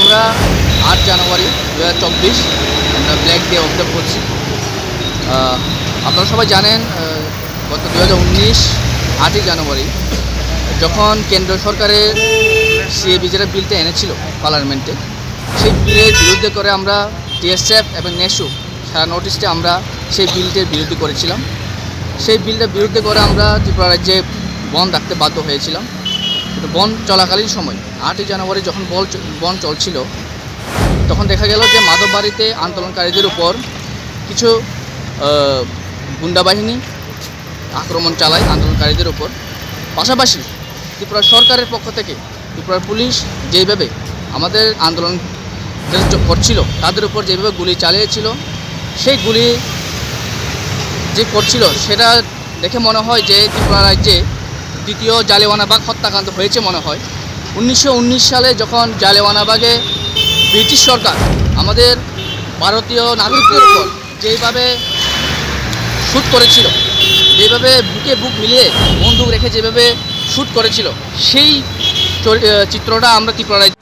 আমরা আট জানুয়ারি দু হাজার চব্বিশ আমরা ব্ল্যাক ডে অবজার্ভ করছি। আপনারা সবাই জানেন গত দু হাজার উনিশ আটই জানুয়ারি, যখন কেন্দ্র সরকারের সিএবি যেটা বিলটা এনেছিল পার্লামেন্টে সেই বিলের বিরুদ্ধে করে আমরা টিএসএফ এবং নেশু সারা নোটিশে আমরা সেই বিলটির বিরুদ্ধে করেছিলাম। সেই বিলটার বিরুদ্ধে করে আমরা ত্রিপুরা রাজ্যে বন্ধ রাখতে বাধ্য হয়েছিলাম। কিন্তু বন চলাকালীন সময় আটই জানুয়ারি যখন বল বন চলছিল তখন দেখা গেল যে মাধববাড়িতে আন্দোলনকারীদের উপর কিছু আহ, গুন্ডা বাহিনী আক্রমণ চালায় আন্দোলনকারীদের উপর। পাশাপাশি ত্রিপুরা সরকারের পক্ষ থেকে ত্রিপুরার পুলিশ যেইভাবে আমাদের আন্দোলন করছিল তাদের উপর যেভাবে গুলি চালিয়েছিল সেই গুলি যে করছিল সেটা দেখে মনে হয় যে ত্রিপুরা রাজ্যে দ্বিতীয় জালেওয়ানাবাগ হত্যাকাণ্ড হয়েছে মনে হয়। উনিশশো উনিশ সালে যখন জালেওয়ানাবাগে ব্রিটিশ সরকার আমাদের ভারতীয় নাগরিকদের উপর যেভাবে শ্যুট করেছিল, যেভাবে বুকে বুক মিলিয়ে বন্দুক রেখে যেভাবে শ্যুট করেছিল, সেই চিত্রটা আমরা ত্রিপুরায়